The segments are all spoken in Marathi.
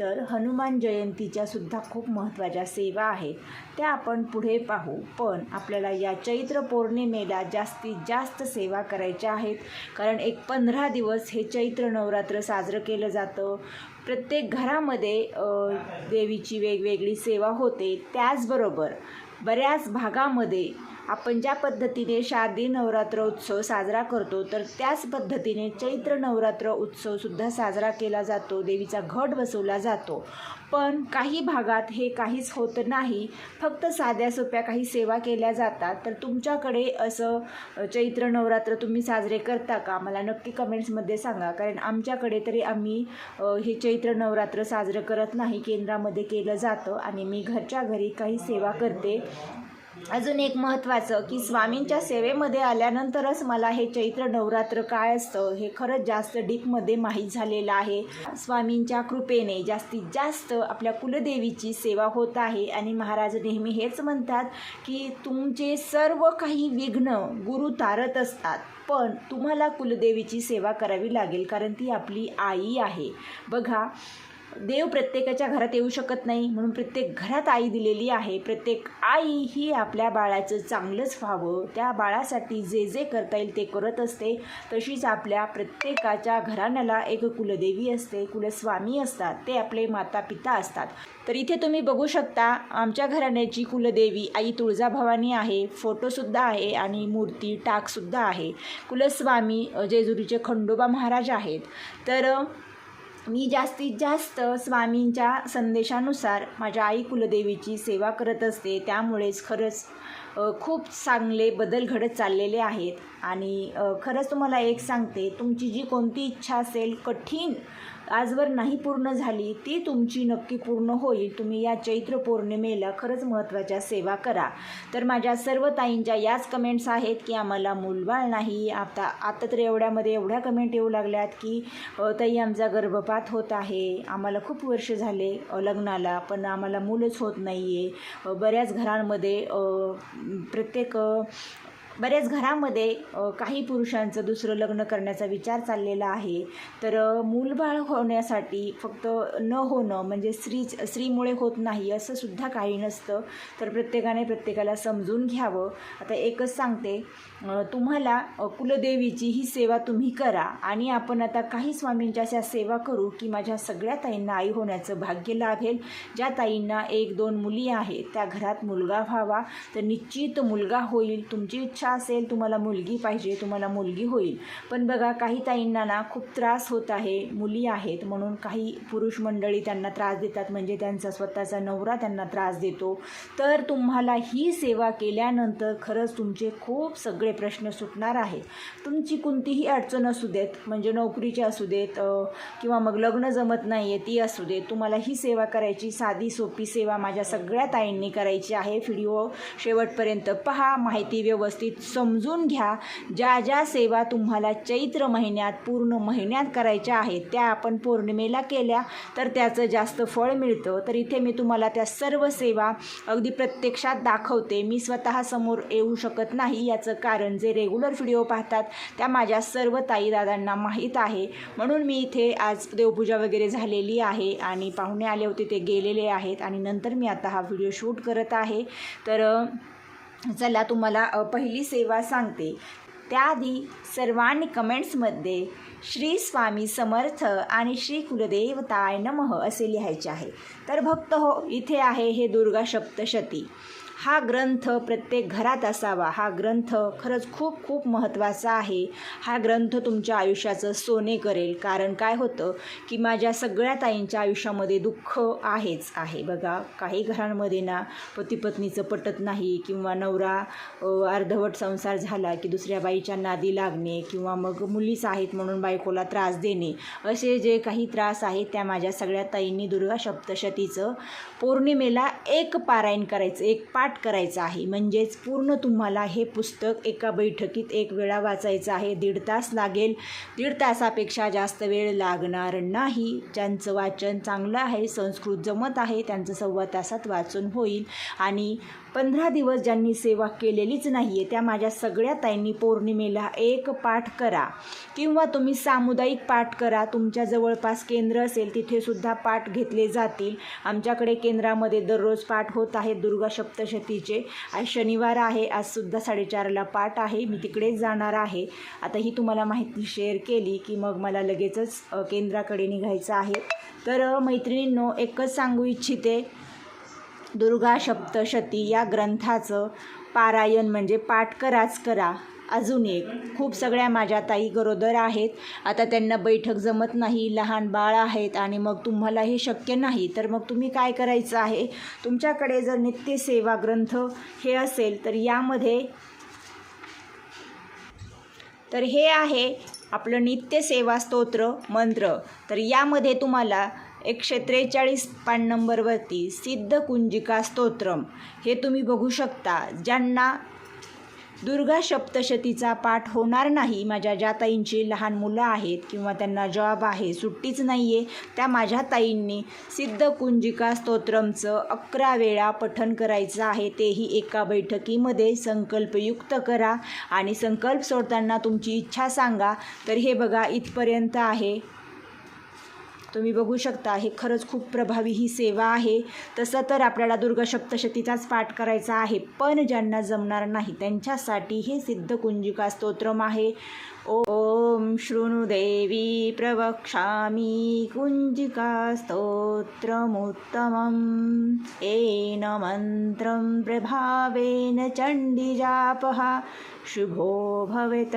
तर हनुमान जयंतीच्या सुद्धा खूप महत्त्वाच्या सेवा आहेत. त्या आपण पुढे पाहू. पण आपल्याला या चैत्र पौर्णिमेला जास्तीत जास्त सेवा करायच्या आहेत. कारण एक पंधरा दिवस हे चैत्र नवरात्र साजरं केलं जातं. प्रत्येक घरामध्ये देवीची वेगवेगळी सेवा होते. त्याचबरोबर बऱ्याच भागामध्ये आपण ज्या पद्धतीने शारदीय नवरात्र उत्सव साजरा करतो तर त्याच पद्धतीने चैत्र नवरात्र उत्सवसुद्धा साजरा केला जातो देवीचा घट बसवला जातो. पण काही भागात हे काहीच होत नाही. फक्त साध्या सोप्या काही सेवा केल्या जातात. तर तुमच्याकडे असं चैत्र नवरात्र तुम्ही साजरे करता का? मला नक्की कमेंट्समध्ये सांगा. कारण आमच्याकडे तरी आम्ही हे चैत्र नवरात्र साजरं करत नाही. केंद्रामध्ये केलं जातं आणि मी घरच्या घरी काही सेवा करते. अजून एक महत्त्वाचं की स्वामींच्या सेवेमध्ये आल्यानंतरच मला हे चैत्र नवरात्र काय असतं हे खरंच जास्त डीपमध्ये माहीत झालेलं आहे. स्वामींच्या कृपेने जास्तीत जास्त आपल्या कुलदेवीची सेवा होत आहे आणि महाराज नेहमी हेच म्हणतात की तुमचे सर्व काही विघ्न गुरु तारत असतात. पण तुम्हाला कुलदेवीची सेवा करावी लागेल कारण ती आपली आई आहे. बघा देव प्रत्येकाच्या घरात येऊ शकत नाही म्हणून प्रत्येक घरात आई दिलेली आहे. प्रत्येक आई ही आपल्या बाळाचं चांगलंच व्हावं. त्या बाळासाठी जे जे करता येईल ते करत असते. तशीच आपल्या प्रत्येकाच्या घराण्याला एक कुलदेवी असते कुलस्वामी असतात. ते आपले माता पिता असतात. तर इथे तुम्ही बघू शकता आमच्या घराण्याची कुलदेवी आई तुळजाभवानी आहे फोटोसुद्धा आहे आणि मूर्ती टाकसुद्धा आहे. कुलस्वामी जेजुरीचे खंडोबा महाराज आहेत. तर मी जास्तीत जास्त स्वामींच्या संदेशानुसार माझ्या आई कुलदेवीची सेवा करत असते. त्यामुळेच खरंच खूप चांगले बदल घडत चाललेले आहेत. आणि खरंच तुम्हाला एक सांगते तुमची जी कोणती इच्छा असेल कठीण आजवर नाही पूर्ण झाली ती तुमची नक्की पूर्ण होईल. तुम्ही या चैत्र पौर्णिमेला खरंच महत्त्वाच्या सेवा करा. तर माझ्या सर्व ताईंच्या याच कमेंट्स आहेत की आम्हाला मूलबाळ नाही. आता आता तर एवढ्यामध्ये एवढ्या कमेंट येऊ लागल्यात की ताई आमचा गर्भपात होत आहे. आम्हाला खूप वर्ष झाले लग्नाला पण आम्हाला मूलच होत नाही आहे बऱ्याच घरांमध्ये प्रत्येक बऱ्याच घरामध्ये काही पुरुषांचं दुसरं लग्न करण्याचा विचार चाललेला आहे. तर मूलबाळ होण्यासाठी फक्त न होणं म्हणजे स्त्री स्त्रीमुळे होत नाही असं सुद्धा काही नसतं. तर प्रत्येकाने प्रत्येकाला समजून घ्यावं. आता एकच सांगते तुम्हाला कुलदेवीची ही सेवा तुम्ही करा आणि आपण आता काही स्वामींच्या अशा सेवा करू की माझ्या सगळ्या ताईंना आई होण्याचं भाग्य लाभेल. ज्या ताईंना एक दोन मुली आहेत त्या घरात मुलगा व्हावा. तर निश्चित मुलगा होईल तुमची इच्छा असेल तुम्हाला मुलगी पाहिजे तुम्हाला मुलगी होईल. पण बघा काही ताईंना ना खूप त्रास होत आहे मुली आहेत म्हणून काही पुरुष मंडळी त्यांना त्रास देतात. म्हणजे त्यांचा स्वतःचा नवरा त्यांना त्रास देतो. तर तुम्हाला ही सेवा केल्यानंतर खरंच तुमचे खूप सगळे प्रश्न सुटणार आहेत. तुमची कोणतीही अडचण असू देत म्हणजे नोकरीची असू देत किंवा मग लग्न जमत नाही आहे ती असू देत तुम्हाला ही सेवा करायची साधी सोपी सेवा माझ्या सगळ्या ताईंनी करायची आहे. व्हिडिओ शेवटपर्यंत पहा माहिती व्यवस्थित समजून घ्या. ज्या ज्या सेवा तुम्हाला चैत्र महिन्यात पूर्ण महिन्यात करायच्या आहेत त्या आपण पौर्णिमेला केल्या तर त्याचं जास्त फळ मिळतं. तर इथे मी तुम्हाला त्या सर्व सेवा अगदी प्रत्यक्षात दाखवते. मी स्वतः समोर येऊ शकत नाही याचं कारण जे रेग्युलर व्हिडिओ पाहतात त्या माझ्या सर्व ताईदादांना माहीत आहे. म्हणून मी इथे आज देवपूजा वगैरे झालेली आहे आणि पाहुणे आले होते ते गेलेले आहेत आणि नंतर मी आता हा व्हिडिओ शूट करत आहे. तर चला तुम्हाला पहिली सेवा सांगते. त्याआधी सर्वांनी कमेंट्समध्ये श्री स्वामी समर्थ आणि श्री कुलदेवताय नमः असे लिहायचे आहे. तर भक्त हो इथे आहे हे दुर्गा सप्तशती. हा ग्रंथ प्रत्येक घरात असावा. हा ग्रंथ खरंच खूप खूप महत्त्वाचा आहे. हा ग्रंथ तुमच्या आयुष्याचं सोने करेल. कारण काय होतं की माझ्या सगळ्या ताईंच्या आयुष्यामध्ये दुःख आहेच आहे. बघा काही घरांमध्ये ना पती पत्नीचं पटत नाही किंवा नवरा अर्धवट संसार झाला की दुसऱ्या बाईच्या नादी लागणे किंवा मग मुलीच आहेत म्हणून बायकोला त्रास देणे असे जे काही त्रास आहेत त्या माझ्या सगळ्या ताईंनी दुर्गा सप्तशतीचं पौर्णिमेला एक पारायण करायचं एक पाठ पाठ करायचा आहे. म्हणजेच पूर्ण तुम्हाला हे पुस्तक एका बैठकीत एक वेळा वाचायचं आहे. दीड तास लागेल. दीड तासापेक्षा जास्त वेळ लागणार नाही. ज्यांचं वाचन चांगलं आहे संस्कृत जमत आहे त्यांचं सव्वा तासात वाचन होईल. आणि पंधरा दिवस ज्यांनी सेवा केलेलीच नाही आहे त्या माझ्या सगळ्या ताईंनी पौर्णिमेला एक पाठ करा. किंवा तुम्ही सामुदायिक पाठ करा. तुमच्या जवळपास केंद्र असेल तिथेसुद्धा पाठ घेतले जातील. आमच्याकडे केंद्रामध्ये दररोज पाठ होत आहे दुर्गा सप्तशतीचे. आज शनिवार आहे आज सुद्धा साडेचारला पाठ आहे. मी तिकडेच जाणार आहे. आता ही तुम्हाला माहिती शेअर केली की मग मला लगेचच केंद्राकडे निघायचं आहे. तर मैत्रिणींनो एकच सांगू इच्छिते. दुर्गा सप्तशती या ग्रंथाचं पारायण म्हणजे पाठ कराच करा. अजून एक. खूप सगळ्या माझ्या ताई गरोदर आहेत. आता त्यांना बैठक जमत नाही लहान बाळ आहेत आणि मग तुम्हाला हे शक्य नाही तर मग तुम्ही काय करायचं आहे? तुमच्याकडे जर नित्यसेवा ग्रंथ हे असेल तर यामध्ये तर हे आहे आपलं नित्यसेवा स्तोत्र मंत्र. तर यामध्ये तुम्हाला एकशे त्रेचाळीस पान नंबरवरती सिद्ध कुंजिका स्तोत्रम. हे तुम्ही बघू शकता. ज्यांना दुर्गा सप्तशतीचा पाठ होणार नाही माझ्या ज्या ताईंची लहान मुलं आहेत किंवा त्यांना जॉब आहे सुट्टीच नाही आहे त्या माझ्या ताईंनी सिद्ध कुंजिका स्तोत्रमचं अकरा वेळा पठन करायचं आहे. तेही एका बैठकीमध्ये संकल्पयुक्त करा आणि संकल्प सोडताना तुमची इच्छा सांगा. तर हे बघा इथपर्यंत आहे. तुम्ही बघू शकता हे खरंच खूप प्रभावी ही सेवा आहे. तसं तर आपल्याला दुर्गा सप्तशतीचाच पाठ करायचा आहे पण ज्यांना जमणार नाही त्यांच्यासाठी हे सिद्ध कुंजिका स्तोत्रम आहे. ओम शृणुदेवी प्रवक्षामी कुंजिका स्तोत्रमुत्तमम्। येन मन्त्रं प्रभावेन चण्डीजापः। शुभो भवेत।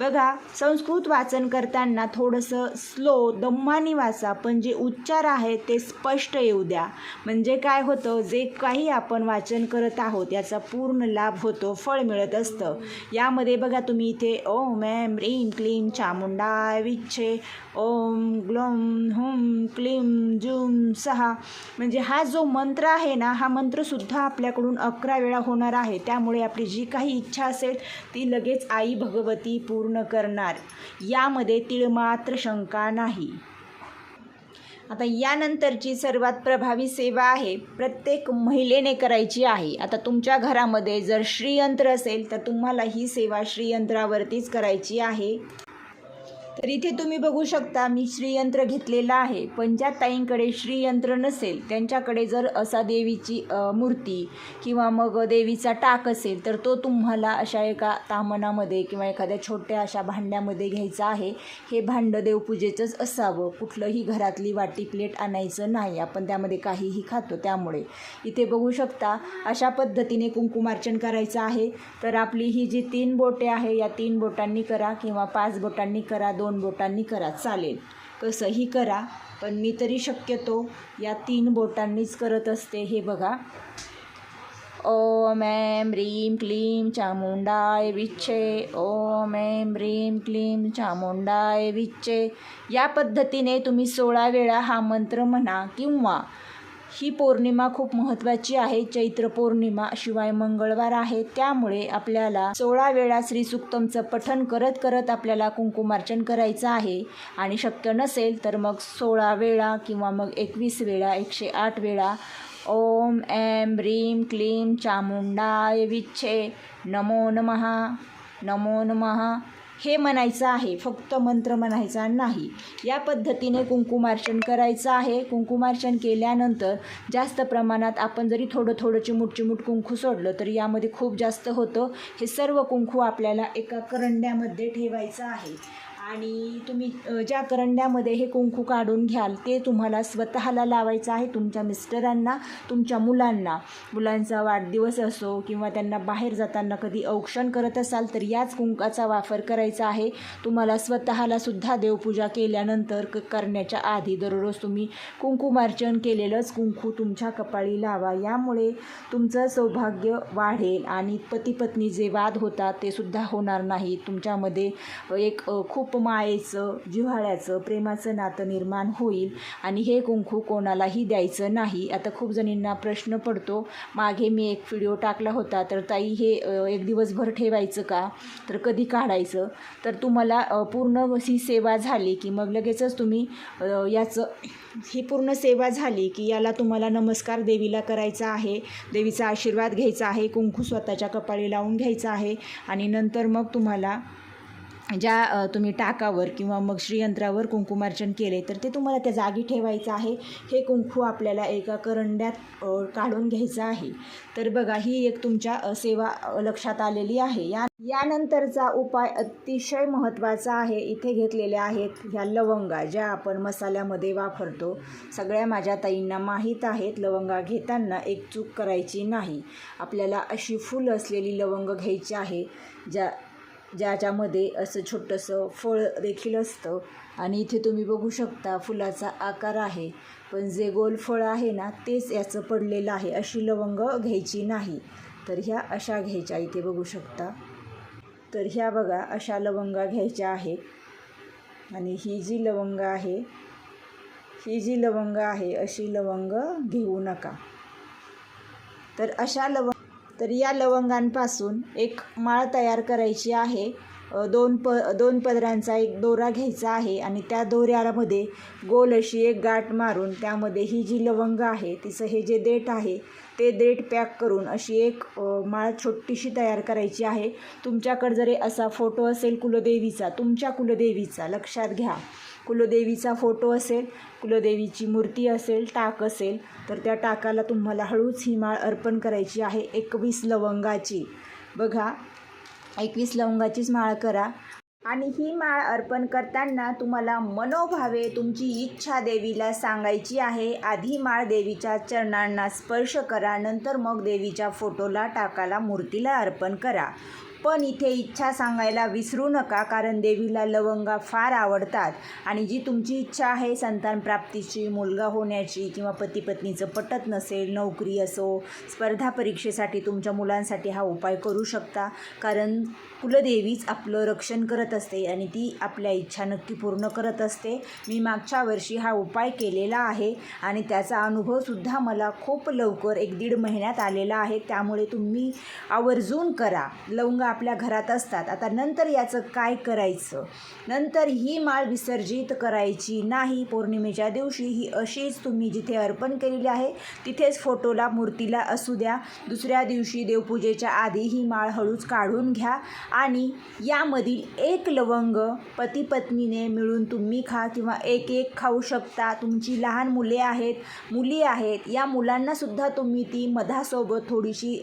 बघा संस्कृत वाचन करताना थोडंसं स्लो दम्मानी वाचा पण जे उच्चार आहेत ते स्पष्ट येऊ द्या. म्हणजे काय होतं जे काही आपण वाचन करत आहोत याचा पूर्ण लाभ होतो फळ मिळत असतं. यामध्ये बघा तुम्ही इथे ओ मॅम रीम क्लीम चामुंडा विच्छे ओम ग्लोम हुम क्लीम जुम सहा. म्हणजे हा जो मंत्र आहे ना हा मंत्रसुद्धा आपल्याकडून अकरा वेळा होणार आहे. त्यामुळे आपली जी काही इच्छा असेल ती लगेच आई भगवती पूर्ण करणार. यामध्ये तिळमात्र शंका नाही. आता यानंतरची सर्वात प्रभावी सेवा आहे प्रत्येक महिलेने करायची आहे. आता तुमच्या घरामध्ये जर श्रीयंत्र असेल तर तुम्हाला ही सेवा श्रीयंत्रावरतीच करायची आहे. तर इथे तुम्ही बघू शकता मी श्रीयंत्र घेतलेलं आहे. पण ज्या ताईंकडे श्रीयंत्र नसेल त्यांच्याकडे जर असा देवीची मूर्ती किंवा मग देवीचा टाक असेल तर तो तुम्हाला अशा एका तामणामध्ये किंवा एखाद्या छोट्या अशा भांड्यामध्ये घ्यायचा आहे. हे भांडं देवपूजेचंच असावं. कुठलंही घरातली वाटी प्लेट आणायचं नाही. आपण त्यामध्ये काहीही खातो त्यामुळे. इथे बघू शकता अशा पद्धतीने कुंकुमार्चन करायचं आहे. तर आपली ही जी तीन बोटे आहे या तीन बोटांनी करा किंवा पाच बोटांनी करा. दोन बोटांनी करा चालेल. कसंही करा पण मी तरी शक्यतो या तीन बोटांनीच करत असते. हे बघा. ओम ऐं ह्रीं क्लीं चामुंडाय विच्छे. ओम ऐं ह्रीं क्लीं चामुंडाय विच्छे. या पद्धतीने तुम्ही सोळा वेळा हा मंत्र म्हणा किंवा ही पौर्णिमा खूप महत्त्वाची आहे. चैत्र पौर्णिमा शिवाय मंगळवार आहे. त्यामुळे आपल्याला सोळा वेळा श्री सुक्तमचं करत करत आपल्याला कुंकुमार्चन करायचं आहे. आणि शक्य नसेल तर मग सोळा वेळा किंवा मग एकवीस वेळा एकशे आठ वेळा. ओम एम ह्रीम क्लीम चामुंडाय विच्छे. नमो नमः. नमो नमः. हे म्हणायचं आहे फक्त मंत्र म्हणायचा नाही. या पद्धतीने कुंकुमार्चन करायचं आहे. कुंकुमार्चन केल्यानंतर जास्त प्रमाणात आपण जरी थोडं थोडं चिमूट चिमूट कुंकू सोडलं तर यामध्ये खूप जास्त होतं. हे सर्व कुंकू आपल्याला एका करंड्यामध्ये ठेवायचं आहे. आणि तुम्ही ज्या करंड्यामध्ये हे कुंकू काढून घ्याल ते तुम्हाला स्वतःला लावायचं आहे तुमच्या मिस्टरांना तुमच्या मुलांना. मुलांचा वाढदिवस असो किंवा त्यांना बाहेर जाताना कधी औक्षण करत असाल तर याच कुंकाचा वापर करायचा आहे. तुम्हाला स्वतःला सुद्धा देवपूजा केल्यानंतर क करण्याच्या आधी दररोज तुम्ही कुंकुमार्चन केलेलंच कुंकू तुमच्या कपाळी लावा. यामुळे तुमचं सौभाग्य वाढेल आणि पती पत्नी जे वाद होतात ते सुद्धा होणार नाही तुमच्यामध्ये एक खूप मायेचं जिव्हाळ्याचं प्रेमाचं नातं निर्माण होईल आणि हे कुंकू कोणालाही द्यायचं नाही. आता खूप जणींना प्रश्न पडतो मागे मी एक व्हिडिओ टाकला होता तर ताई हे एक दिवसभर ठेवायचं का? तर कधी काढायचं? तर तुम्हाला पूर्ण ही सेवा झाली की मग लगेचच तुम्ही याचं ही पूर्ण सेवा झाली की याला तुम्हाला नमस्कार देवीला करायचा आहे देवीचा आशीर्वाद घ्यायचा आहे कुंकू स्वतःच्या कपाळी लावून घ्यायचा आहे आणि नंतर मग तुम्हाला ज्या तुम्ही टाकावर किंवा मग श्रीयंत्रावर कुंकुमार्चन केले तर ते तुम्हाला त्या जागी ठेवायचं आहे. हे कुंकू आपल्याला एका करंड्यात काढून घ्यायचं आहे. तर बघा ही एक तुमच्या सेवा लक्षात आलेली आहे. या यानंतरचा उपाय अतिशय महत्त्वाचा आहे. इथे घेतलेल्या आहेत ह्या लवंगा ज्या आपण मसाल्यामध्ये वापरतो. सगळ्या माझ्या ताईंना माहीत आहेत लवंगा घेताना एक चूक करायची नाही. आपल्याला अशी फुल असलेली लवंग घ्यायची आहे ज्या ज्याच्यामध्ये असं छोटंसं फळ देखील असतं. आणि इथे तुम्ही बघू शकता फुलाचा आकार आहे. पण जे गोल फळ आहे ना तेच याचं पडलेलं आहे. अशी लवंग घ्यायची नाही. तर ह्या अशा घ्यायच्या. इथे बघू शकता. तर ह्या बघा अशा लवंगा घ्यायच्या आहेत आणि ही जी लवंग आहे ही जी लवंग आहे अशी लवंग घेऊ नका. तर अशा लवंग तर या लवंगांपासून एक माळ तयार करायची आहे. दोन प दोन पदरांचा एक दोरा घ्यायचा आहे आणि त्या दोऱ्यामध्ये गोल अशी एक गाठ मारून त्यामध्ये ही जी लवंग आहे तिचं हे जे देठ आहे ते देठ पॅक करून अशी एक माळ छोटीशी तयार करायची आहे. तुमच्याकडे जरी असा फोटो असेल कुलदेवीचा तुमच्या कुलदेवीचा लक्षात घ्या. कुलदेवीचा फोटो असेल कुलदेवीची मूर्ती असेल टाक असेल तर त्या टाकाला तुम्हाला हळूच ही माळ अर्पण करायची आहे एकवीस लवंगाची. बघा एकवीस लवंगाचीच माळ करा. आणि ही माळ अर्पण करताना तुम्हाला मनोभावे तुमची इच्छा देवीला सांगायची आहे. आधी माळ देवीच्या चरणांना स्पर्श करा नंतर मग देवीच्या फोटोला टाकाला मूर्तीला अर्पण करा. पण इथे इच्छा सांगायला विसरू नका कारण देवीला लवंगा फार आवडतात. आणि जी तुमची इच्छा आहे संतान प्राप्तीची मुलगा होण्याची किंवा पती पत्नीचं पटत नसेल नोकरी असो स्पर्धा परीक्षेसाठी तुमच्या मुलांसाठी हा उपाय करू शकता. कारण कुलदेवीच आपलं रक्षण करत असते आणि ती आपल्या इच्छा नक्की पूर्ण करत असते. मी मागच्या वर्षी हा उपाय केलेला आहे आणि त्याचा अनुभवसुद्धा मला खूप लवकर एक दीड महिन्यात आलेला आहे. त्यामुळे तुम्ही आवर्जून करा. लवंग आपल्या घरात असतात. आता नंतर याचं काय करायचं? नंतर ही माळ विसर्जित करायची नाही. पौर्णिमेच्या दिवशी ही अशीच तुम्ही जिथे अर्पण केलेली आहे तिथेच फोटोला मूर्तीला असू द्या. दुसऱ्या दिवशी देवपूजेच्या आधी ही माळ हळूच काढून घ्या. आणि यामधील एक लवंग पती पत्नीने मिळून तुम्ही खा किंवा एक एक खाऊ शकता. तुमची लहान मुले आहेत मुली आहेत या मुलांनासुद्धा तुम्ही ती मधासोबत थोडीशी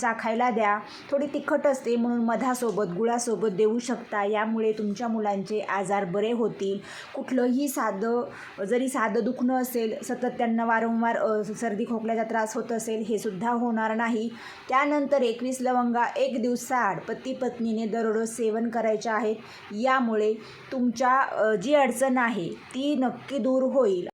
चाखायला द्या. थोडी तिखट असते म्हणून मधासोबत गुळासोबत देऊ शकता. यामुळे तुमच्या मुलांचे आजार बरे होतील. कुठलंही साधं जरी साधं दुखणं असेल सतत त्यांना वारंवार सर्दी खोकल्याचा त्रास होत असेल हे सुद्धा होणार नाही. त्यानंतर एकवीस लवंगा एक दिवसाआड पती पत्नीने दररोज सेवन करायच्या आहेत. यामुळे तुमच्या जी अडचण आहे ती नक्की दूर होईल.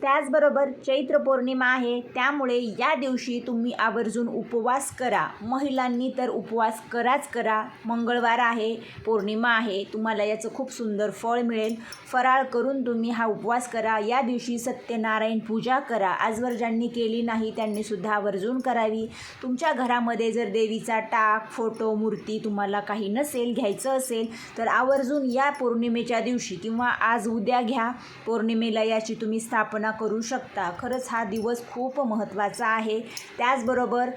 त्याचबरोबर चैत्र पौर्णिमा आहे त्यामुळे या दिवशी तुम्ही आवर्जून उपवास करा. महिलांनी तर उपवास कराच करा. मंगळवार आहे पौर्णिमा आहे तुम्हाला याचं खूप सुंदर फळ मिळेल. फराळ करून तुम्ही हा उपवास करा. या दिवशी सत्यनारायण पूजा करा. आजवर ज्यांनी केली नाही त्यांनी सुद्धा आवर्जून करावी. तुमच्या घरामध्ये जर देवीचा टाक फोटो मूर्ती तुम्हाला काही नसेल घ्यायचं असेल तर आवर्जून या पौर्णिमेच्या दिवशी किंवा आज उद्या घ्या. पौर्णिमेला याची तुम्ही स्थापना करू शकता. खरंच हा दिवस खूप महत्त्वाचा आहे. त्याचबरोबर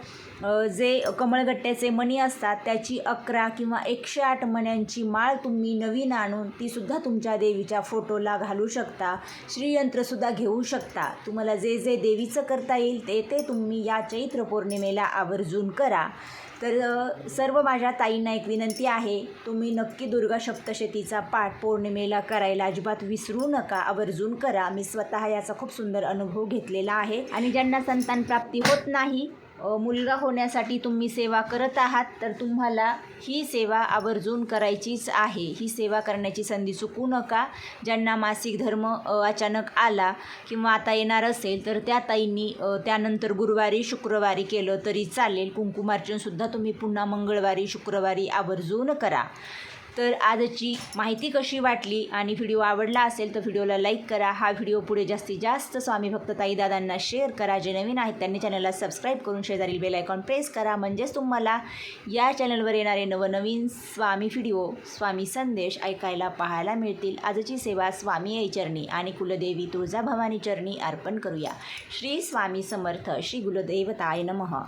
जे कमळगट्ट्याचे मणी असतात त्याची अकरा किंवा एकशे आठ मण्यांची माळ तुम्ही नवीन आणून तीसुद्धा तुमच्या देवीच्या फोटोला घालू शकता. श्रीयंत्रसुद्धा घेऊ शकता. तुम्हाला जे जे देवीचं करता येईल ते ते तुम्ही या चैत्र पौर्णिमेला आवर्जून करा. तर सर्व माझ्या ताईंना एक विनंती आहे तुम्ही नक्की दुर्गा सप्तशतीचा पाठ पौर्णिमेला करायला अजिबात विसरू नका आवर्जून करा. मी स्वतः याचा खूप सुंदर अनुभव घेतलेला आहे. आणि ज्यांना संतान प्राप्ती होत नाही मुलगा होण्यासाठी तुम्ही सेवा करत आहात तर तुम्हाला ही सेवा आवर्जून करायचीच आहे. ही सेवा करण्याची संधी चुकू नका. ज्यांना मासिक धर्म अचानक आला किंवा आता येणार असेल तर त्या ताईंनी त्यानंतर गुरुवारी शुक्रवारी केलं तरी चालेल. कुंकुमार्चनसुद्धा तुम्ही पुन्हा मंगळवारी शुक्रवारी आवर्जून करा. तर आजची माहिती कशी वाटली आणि व्हिडिओ आवडला असेल तर व्हिडिओला लाईक करा. हा व्हिडिओ पुढे जास्तीत जास्त स्वामी भक्त ताईदादांना शेअर करा. जे नवीन आहेत त्यांनी चॅनलला सबस्क्राईब करून शेजारील बेल आयकॉन प्रेस करा. म्हणजेच तुम्हाला या चॅनलवर येणारे नवनवीन स्वामी व्हिडिओ स्वामी संदेश ऐकायला पाहायला मिळतील. आजची सेवा स्वामी आई चरणी आणि कुलदेवी तुळजाभवानी चरणी अर्पण करूया. श्री स्वामी समर्थ. श्री गुलदेवताय नमः.